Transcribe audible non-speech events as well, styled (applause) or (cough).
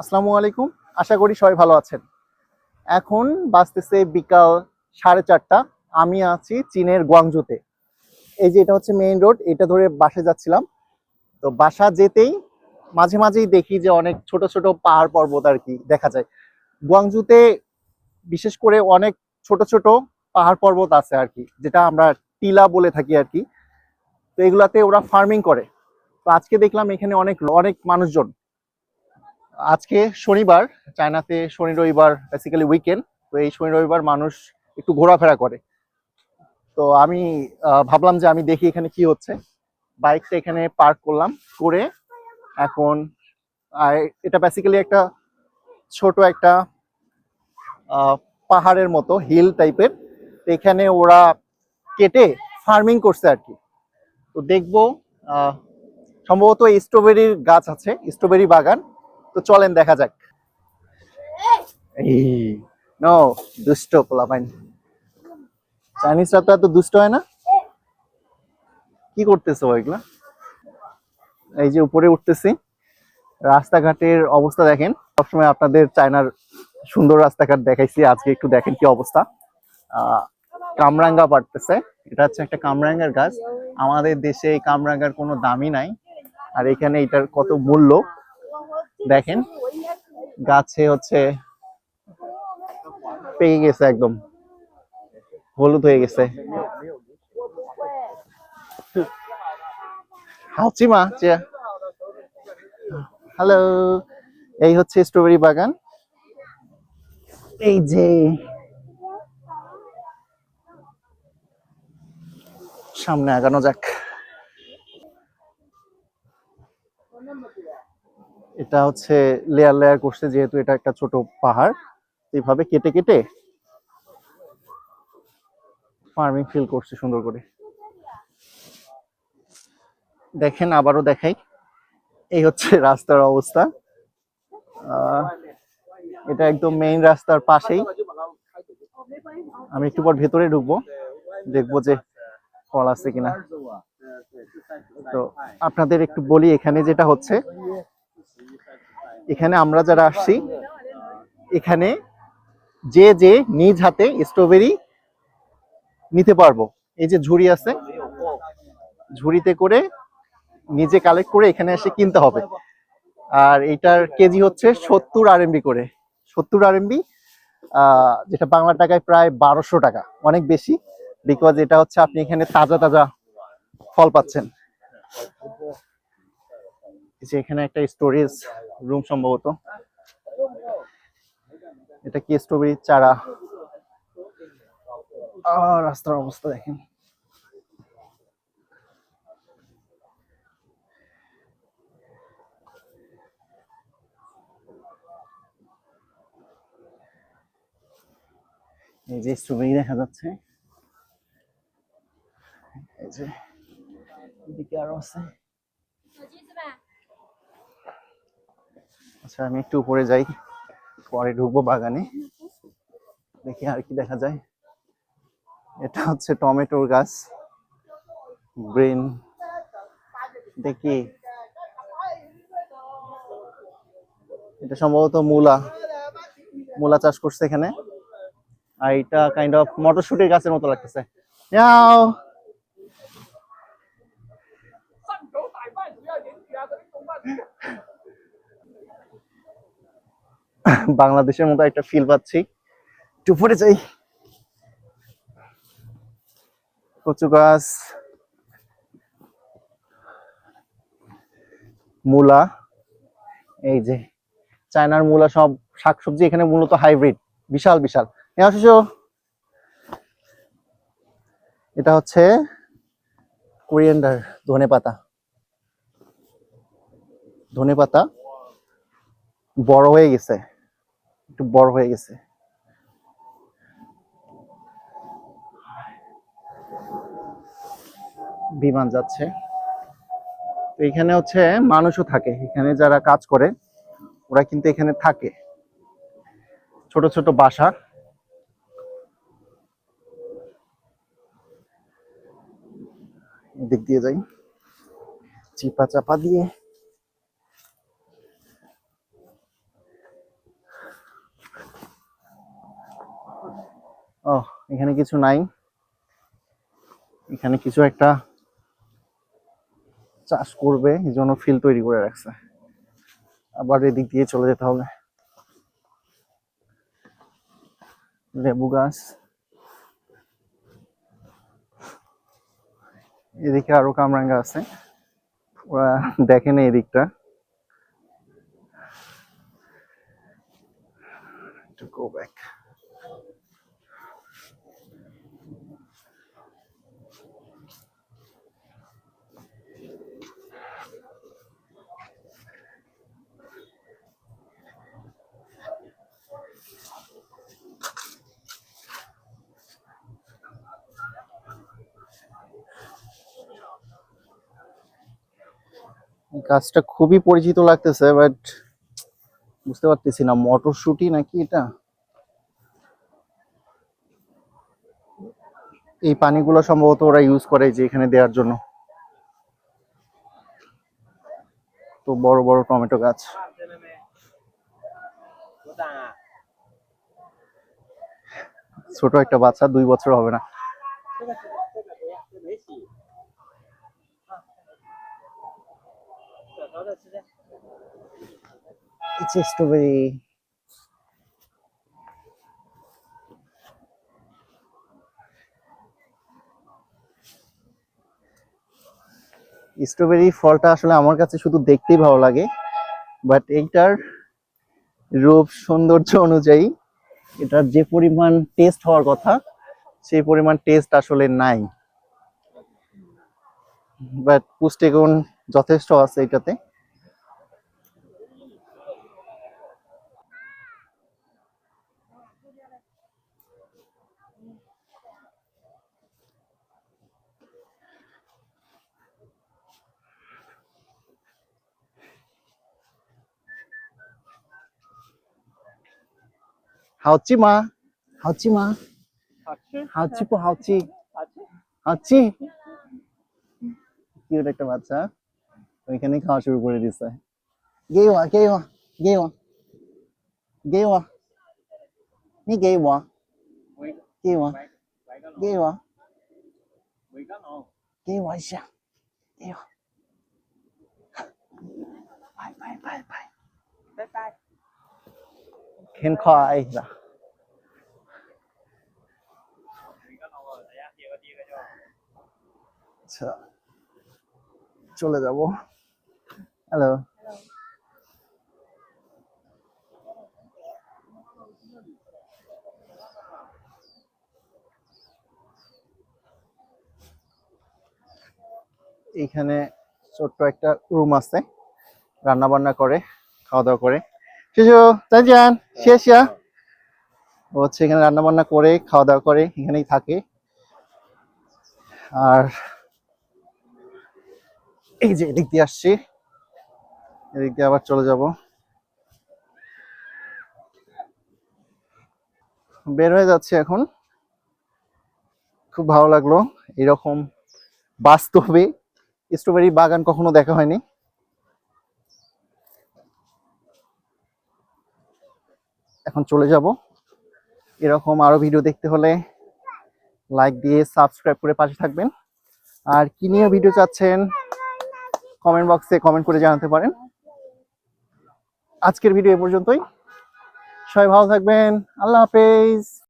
আসসালামু আলাইকুম। আশা করি সবাই ভালো আছেন। এখন বাজতেছে বিকাল সাড়ে চারটা। আমি আছি চীনের গুয়াংজুতে এই যে এটা হচ্ছে মেইন রোড এটা ধরে বাসে যাচ্ছিলাম। তো বাসা যেতেই মাঝে মাঝেই দেখি যে অনেক ছোট ছোট পাহাড় পর্বত আর কি দেখা যায়। গুয়াংজুতে বিশেষ করে অনেক ছোট ছোট পাহাড় পর্বত আছে আর কি, যেটা আমরা টিলা বলে থাকি আর কি। তো এগুলাতে ওরা ফার্মিং করে। তো আজকে দেখলাম এখানে অনেক অনেক মানুষজন। আজকে শনিবার, চায়নাতে শনি রবিবার বেসিক্যালি উইকেন্ড তো এই শনি রবিবার মানুষ একটু ঘোরাফেরা করে। তো আমি ভাবলাম যে আমি দেখি এখানে কি হচ্ছে। বাইকটা এখানে পার্ক করলাম, করে এখন এটা বেসিক্যালি একটা ছোট একটা পাহাড়ের মতো হিল টাইপের এখানে ওরা কেটে ফার্মিং করছে আর কি। তো দেখব সম্ভবত স্ট্রবেরির গাছ আছে স্ট্রবেরি বাগান। তো চলেন, দেখা যাক। নো দুষ্ট পোলাপাইন। চাইনিজরা তো এত দুষ্ট হয় না? কি করতেছো এগুলা? এই যে উপরে উঠতেছি, রাস্তাঘাটের অবস্থা দেখেন। সবসময় আপনাদের চায়নার সুন্দর রাস্তাঘাট দেখাইছি, আজকে একটু দেখেন কি অবস্থা। কামরাঙ্গা পাড়তেছে এটা হচ্ছে একটা কামরাঙ্গার গাছ। আমাদের দেশে এই কামরাঙ্গার কোনো দামই নাই। আর এখানে এটার কত মূল্য? দেখেন, গাছে হচ্ছে পেকে গেছে একদম। হলুদ হয়ে গেছে। হাউচিমা হ্যালো এই হচ্ছে স্ট্রবেরি বাগান। এই যে সামনে আগানো যাক। এটা হচ্ছে লেয়ার লেয়ার করছে, যেহেতু এটা একটা ছোট পাহাড় এইভাবে কেটে কেটে ফার্মিং ফিল করছে সুন্দর করে। দেখেন, আবারও দেখাই। এই হচ্ছে (laughs) রাস্তার অবস্থা। এটা একদম মেইন রাস্তার পাশেই। আমি একটু পর ভেতরে ঢুকবো, দেখব যে ফল আছে কিনা। তো আপনাদের একটু বলি এখানে যেটা হচ্ছে এখানে আমরা যারা আসছি, এখানে যে যে নিজ হাতে স্ট্রবেরি নিতে পারব। এই যে ঝুড়ি আছে, ঝুড়িতে করে নিজে কালেক্ট করে এখানে এসে কিনতে হবে। আর এটার কেজি হচ্ছে সত্তর আরএমবি করে। সত্তর আরএমবি যেটা বাংলা টাকায় প্রায় বারোশো টাকা। অনেক বেশি বিকজ এটা হচ্ছে আপনি এখানে তাজা তাজা ফল পাচ্ছেন। যে এখানে একটা স্টোরেজ রুম সম্ভবত। এটা কি স্ট্রবেরি চারা? রাস্তার অবস্থা দেখেন। এই যে স্ট্রবেরি দেখা যাচ্ছে। এই যে এদিকে আরও আছে। আচ্ছা আমি একটু উপরে যাই। পরে ঢুকবো বাগানে। দেখি আর কি দেখা যায়। এটা হচ্ছে টমেটোর গাছ। গ্রিন দেখি। এটা সম্ভবত মূলা। মূলা চাষ করছে এখানে। আর এটা কাইন্ড অফ মটরশুটির গাছের মতো লাগতেছে। বাংলাদেশের মতো একটা ফিল পাচ্ছি। একটু উপরে যাই। কচু গাছ। মূলা। এই যে, চায়নার মূলা সব শাকসবজি এখানে মূলত হাইব্রিড বিশাল বিশাল। এটা হচ্ছে কোরিয়ান্ডার ধনে পাতা। ধনে পাতা বড় হয়ে গেছে। একটু বড় হয়ে গেছে। বিমান যাচ্ছে। তো এখানে হচ্ছে মানুষও থাকে। এখানে যারা কাজ করে, ওরা কিন্তু এখানে থাকে। ছোট ছোট বাসা। দিক দিয়ে যাই। চিপা চাপা দিয়ে। ও এখানে কিছু নাই। এখানে কিছু একটা চাষ করবে, এই জন্য ফিল তৈরি করে রাখছে। আবার এদিক দিয়ে চলে যেতে হবে। লেবু গাছ। এদিকে আরও কামরাঙ্গা আছে। ওরা দেখে না এদিকটা। To go back. এই গাছটা খুবই পরিচিত লাগতেছে বাট বুঝতে পারতেছি না, মটরশুটি নাকি এটা? এই পানিগুলো সম্ভবত ওরা ইউজ করে যে এখানে দেওয়ার জন্য। তো বড় বড় টমেটো গাছ। ছোট একটা বাচ্চা, দুই বছর হবে না। It's স্ট্রবেরি ফলটা আসলে আমার কাছে শুধু দেখতেই ভালো লাগে বাট এইটার রূপ, সৌন্দর্য অনুযায়ী এটার যে পরিমাণ টেস্ট হওয়ার কথা, সেই পরিমাণ টেস্ট আসলে নাই। বাট পুষ্টিগুণ যথেষ্ট আছে এটাতে। হাউচি মা হাউচি মা 好吃， হাউচি পো হাউচি 好吃。 হাউচি কিউট একটা বাচ্চা ওইখানে খাওয়া শুরু করে দিছে গে ওয়া গে ওয়া গে ওয়া গে ওয়া নি গে Kiwa. Kiwa. Kiwa siya. Kiwa. Bye, bye, bye, bye. Bye, bye. Can cry. চলে যাব hello এইখানে ছোট্ট একটা রুম আছে। রান্না বান্না করে খাওয়া দাওয়া করে। শিশু তাই যান ও হচ্ছে এখানে রান্না বান্না করে খাওয়া দাওয়া করে, এখানেই থাকে। আর এই যে এদিক দিয়ে আসছি। এদিক দিয়ে আবার চলে যাব। বের হয়ে যাচ্ছে এখন। খুব ভালো লাগল। এরকম বাস্তবে স্ট্রবেরি বাগান কখনো দেখা হয়নি? এখন চলে যাব। এরকম আরও ভিডিও দেখতে হলে লাইক দিয়ে সাবস্ক্রাইব করে পাশে থাকবেন। আর কি নিয়ে ভিডিও চাচ্ছেন কমেন্ট বক্সে কমেন্ট করে জানাতে পারেন। আজকের ভিডিও এ পর্যন্তই। সবাই ভালো থাকবেন। আল্লাহ হাফেজ।